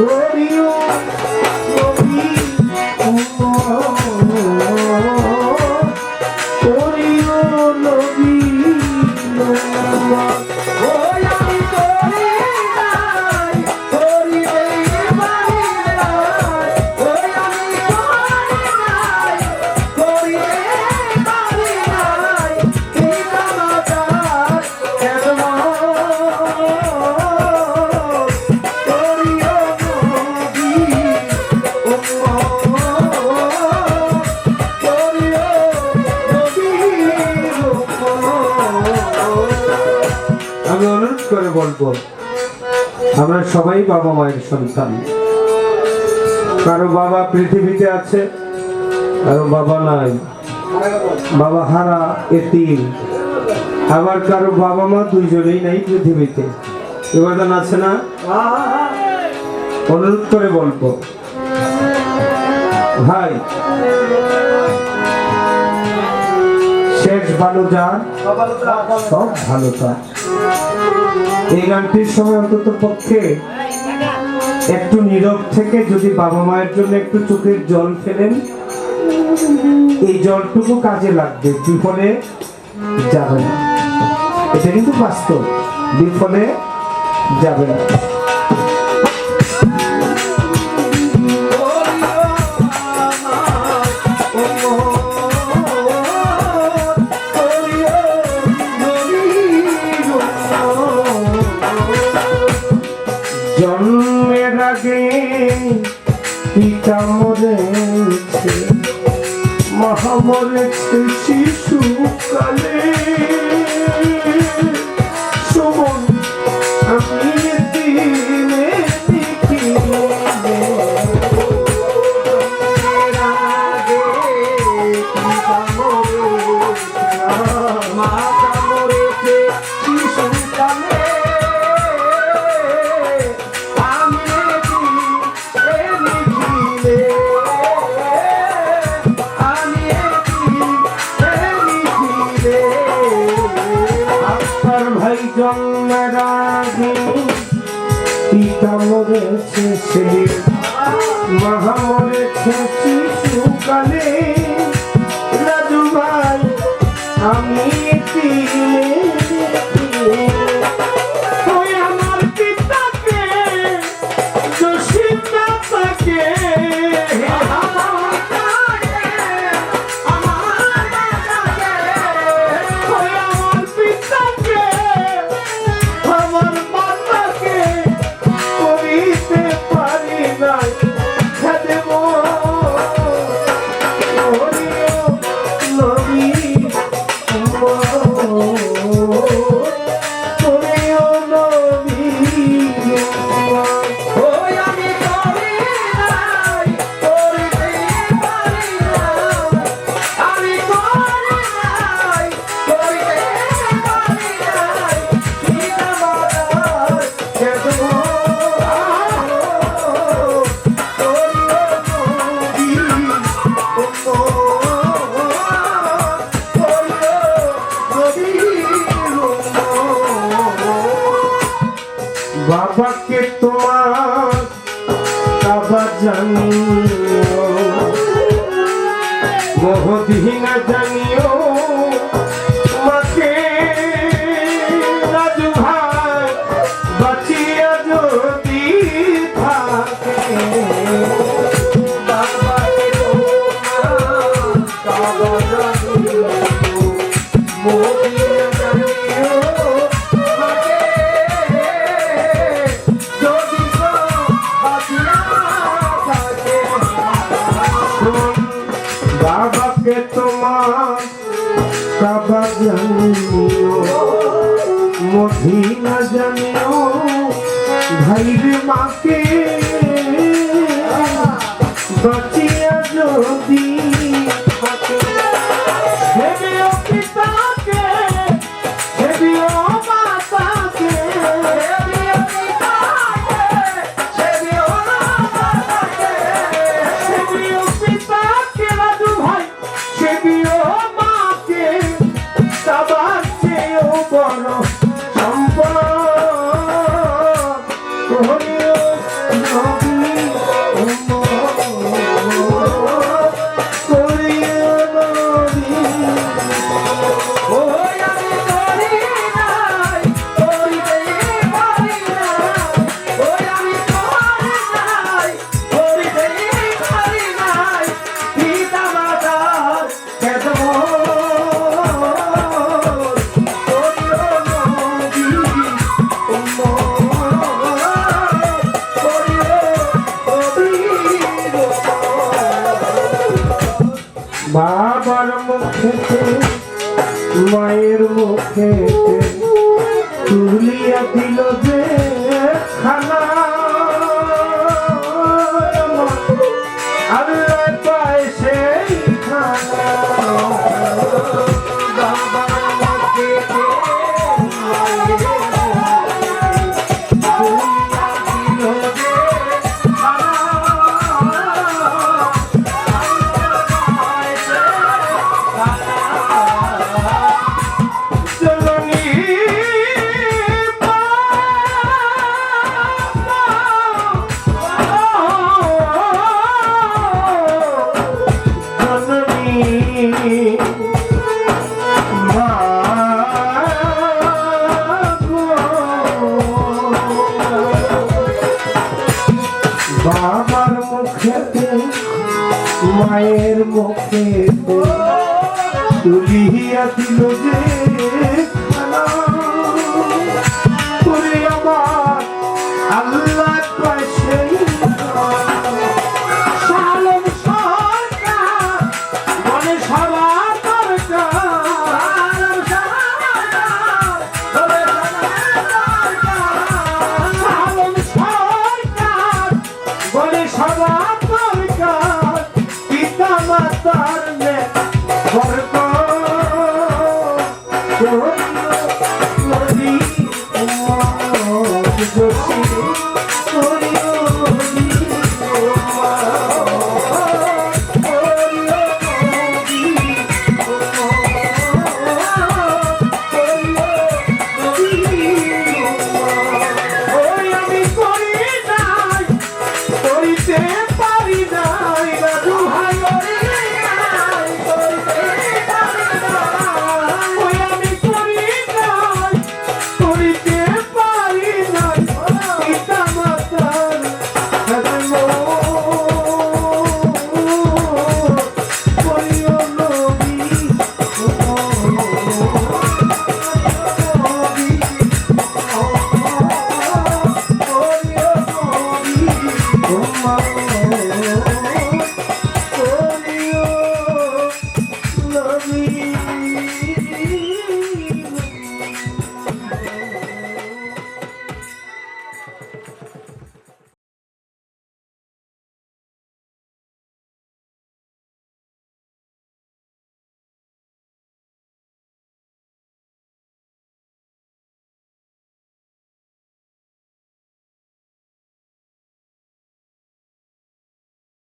Glory সবাই বাবা মায়ের সন্তান। কারও বাবা পৃথিবীতে আছে, কারও বাবা নাই। বাবা হারা, এতিম। আবার কারও বাবা মা দুইজনেই নাই পৃথিবীতে। বিবাদন আছে না? অনুরোধ করে বলব। ভাই, শেষ ভালো যান সব ভালো তার এই গানটির সময় অন্তত পক্ষে একটু নীরব থেকে যদি বাবা মায়ের জন্য একটু চোখের জল ফেলেন, এই জলটুকু কাজে লাগবে। বিফলে যাবে না। এটা কিন্তু বাস্তব। বিফলে যাবে না। মরেছে শিশুকালে বাবাকে তোমার? জানিও। দিহিনা জানিও বাবাকে তোমার বাবা জানিও মধিনা জানিও ভাইরে মাকে মায়ের মুখে তুলিয়া দিল যে মায়ের মুখে তুলিয়া দিল যে mama